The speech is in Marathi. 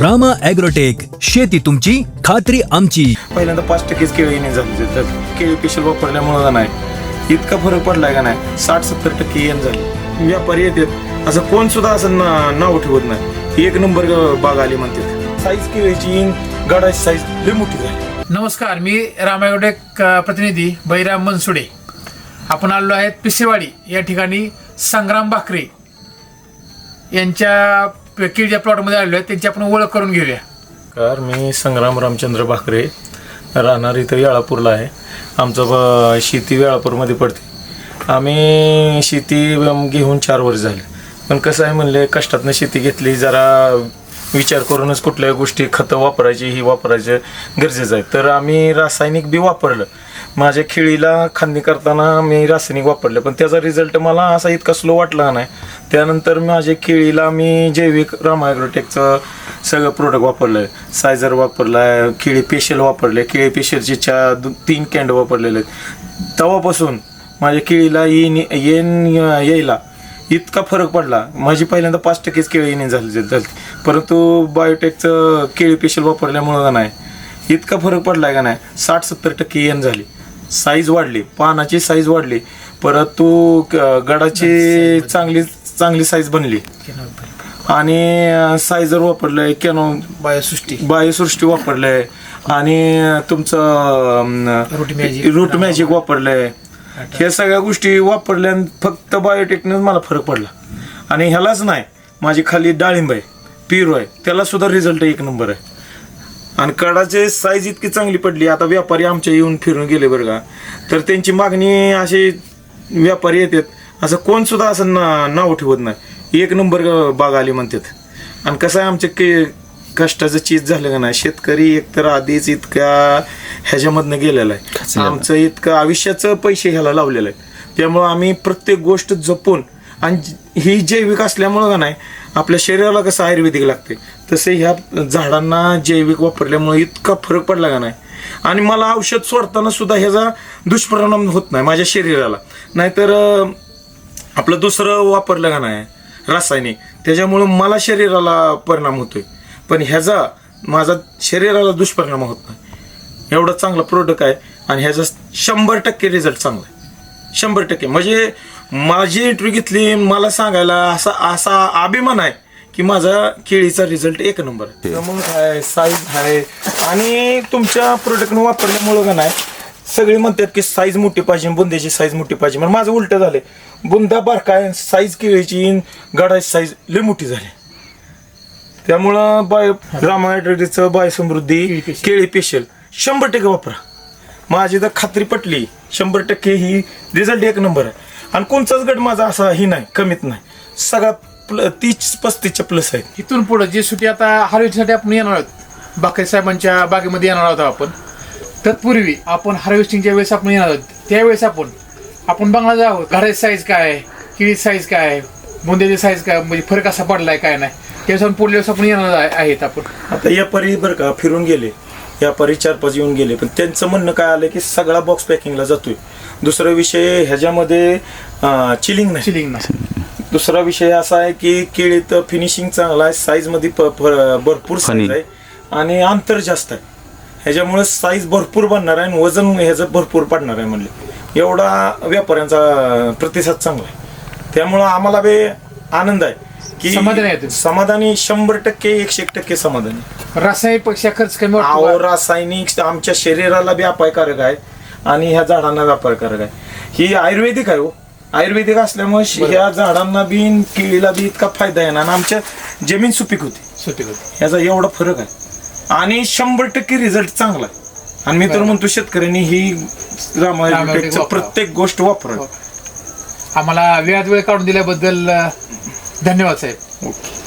रामा ॲग्रोटेक शेती तुमची खात्री आमची. पहिल्यांदा पाच टक्केच केळी येणे झाली. तर केळी पेशल वापरल्यामुळं का नाही? इतका फरक पडलाय का नाही? साठ सत्तर टक्के येण झाली. व्यापारी येतात. असं कोण सुद्धा असं ना- नाव ठेवत नाही. एक नंबर बाग आली म्हणतात. साईज केळीची गडाची साईज लई मोठी झाली. नमस्कार मी रामायगडेक प्रतिनिधी बैराम मनसुडे. आपण आलो आहेत पिसेवाडी. या ठिकाणी संग्राम भाकरे यांच्या केळीच्या प्लॉटमध्ये आलेलो आहे त्यांची आपण ओळख करून घेऊया. कार मी संग्राम रामचंद्र भाकरे राहणार इथं वेळापूरला आहे. आमचं ब- शेती वेळापूरमध्ये पडते. आम्ही शेती अम, घेऊन चार वर्ष झाले. पण कसं आहे म्हणले कष्टातनं शेती घेतली जरा विचार करूनच कुठल्या गोष्टी खतं वापरायची ही वापरायचं गरजेचं आहे. तर आम्ही रासायनिक बी वापरलं. माझ्या खेळीला खांदी करताना मी रासायनिक वापरलं पण त्याचा रिझल्ट मला असा इतका स्लो वाटला नाही. त्यानंतर माझ्या केळीला मी जैविक रामायग्रोटेकचं सगळं प्रोडक्ट वापरलं सायझर वापरलाय केळी पेशल वापरले केळी पेशलचे चार दो- तीन कॅन्ड वापरलेले आहेत. तेव्हापासून माझ्या केळीला येईन येन यायला इतका फरक पडला. माझी पहिल्यांदा पाच टक्केच केळी येणे झाली झाली. परंतु बायोटेकचं केळी पेशल वापरल्यामुळं का नाही. इतका फरक पडलाय का नाही? साठ सत्तर टक्के येण झाली. साईज वाढली पानाची साईज वाढली परंतु क- गडाची चांगली चांगली साईज बनली. आणि सायझर वापरलंय कॅनो बायोसृष्टी. बायोसृष्टी वापरलंय आणि तुमचं रूट मॅजिक. वापरलंय. ह्या सगळ्या गोष्टी वापरल्या फक्त बायोटेकनं मला फरक पडला. आणि ह्यालाच नाही माझी खाली डाळिंब आहे पिरो आहे त्याला सुद्धा रिझल्ट एक नंबर आहे. आणि कडाचे साईज इतकी चांगली पडली. आता व्यापारी आमच्या येऊन फिरून गेले बरं का. तर त्यांची मागणी अशी व्यापारी येतात असं कोण सुद्धा असं ना नाव ठेवत नाही. एक नंबर बाग आली म्हणतात. आणि कसं आहे आमच्या के कष्टाचं चीज झालं का नाही? शेतकरी एकतर आधीच इतक्या ह्याच्यामधनं गेलेला आहे. आमचं इतकं आयुष्याचं पैसे ह्याला लावलेलं आहे. त्यामुळं आम्ही प्रत्येक गोष्ट जपून आणि ही जैविक असल्यामुळं का नाही आपल्या शरीराला कसं आयुर्वेदिक लागते. तसे ह्या झाडांना जैविक वापरल्यामुळे इतका फरक पडला का नाही. आणि मला औषध सोडताना सुद्धा ह्याचा दुष्परिणाम होत नाही माझ्या शरीराला. नाहीतर आपलं दुसरं वापरलं का नाही रासायनिक त्याच्यामुळं मला शरीराला परिणाम होतोय. पण ह्याचा माझा शरीराला दुष्परिणाम होत नाही. एवढा चांगला प्रोडक्ट आहे आणि ह्याचा शंभर टक्के रिझल्ट चांगला आहे. शंभर टक्के. म्हणजे माझी इंटरव्ह्यू घेतली मला सांगायला असा असा अभिमान आहे की माझा केळीचा रिझल्ट एक नंबर आहे. त्यामुळे आहे साईज आहे. आणि तुमच्या प्रोडक्टनं वापरल्यामुळं का नाही सगळे म्हणतात की साईज मोठी पाहिजे बुंद्याची साईज मोठी पाहिजे. मग माझं उलट झालंय. बुंदा बारकाय साईज केळीची गडाची साईज लई मोठी झाली. त्यामुळं बाय रामायड्रेडीचं बाय समृद्धी केळी पेशल. शंभर टक्के वापरा. माझी तर खात्री पटली शंभर टक्के ही रिझल्ट एक नंबर आहे. आणि कोणताच गट माझा असा ही नाही कमीत नाही. सगळा प्ल तीस पस्तीसच्या प्लस आहे इथून पुढे जी सुट्टी आता हार्वेस्टिंगसाठी आपण येणार आहोत बाकरे साहेबांच्या बागेमध्ये येणार आहोत आपण. तत्पूर्वी आपण हार्वेस्टिंगच्या वेळेस आपण येणार आहोत. त्यावेळेस आपण आपण बघणार आहोत. घराची साईज काय आहे? किळी साईज काय आहे? बुंद्याची साईज काय? म्हणजे फरक असा पडलाय काय नाही? त्यावेळेस आपण पुढल्या वेळेस आपण येणार आहे- आहेत आपण. आता या परी बरं का फिरून गेले. या परी चार पाच येऊन गेले. पण त्यांचं म्हणणं काय आलं की सगळा बॉक्स पॅकिंगला जातोय. दुसरा विषय ह्याच्यामध्ये चिलिंग नाही. सिलिंग ना दुसरा विषय असा आहे की केळीत फिनिशिंग चांगला आहे साईजमध्ये प- प- भरपूर साईज आहे आणि अंतर जास्त आहे. ह्याच्यामुळे साईज भरपूर बनणार आहे आणि वजन ह्याचं भरपूर पडणार आहे म्हणले. एवढा व्यापाऱ्यांचा प्रतिसाद चांगला आहे. त्यामुळं आम्हाला बे आनंद आहे की समाधानी आहे तुम्ही? समाधानी शंभर टक्के एकशे एक टक्के समाधानी. रासायनिकपेक्षा खर्च कमी रासायनिक आमच्या शरीराला बी अपायकारक आहे. आणि ह्या झाडांना बी अपायकारक आहे ही आयुर्वेदिक आहे हो. आयुर्वेदिक असल्यामुळे ह्या झाडांना बी केळीला बी इतका फायदा आहे ना. आणि आमच्या जमीन सुपीक होती. सुट्टी ह्याचा एवढा फरक आहे. आणि शंभर टक्के रिझल्ट चांगला आहे. आणि मी तर म्हणतो शेतकऱ्यांनी ही रामायण प्रत्येक गोष्ट वापरा. आम्हाला वेळात वेळ काढून दिल्याबद्दल धन्यवाद साहेब. ओके.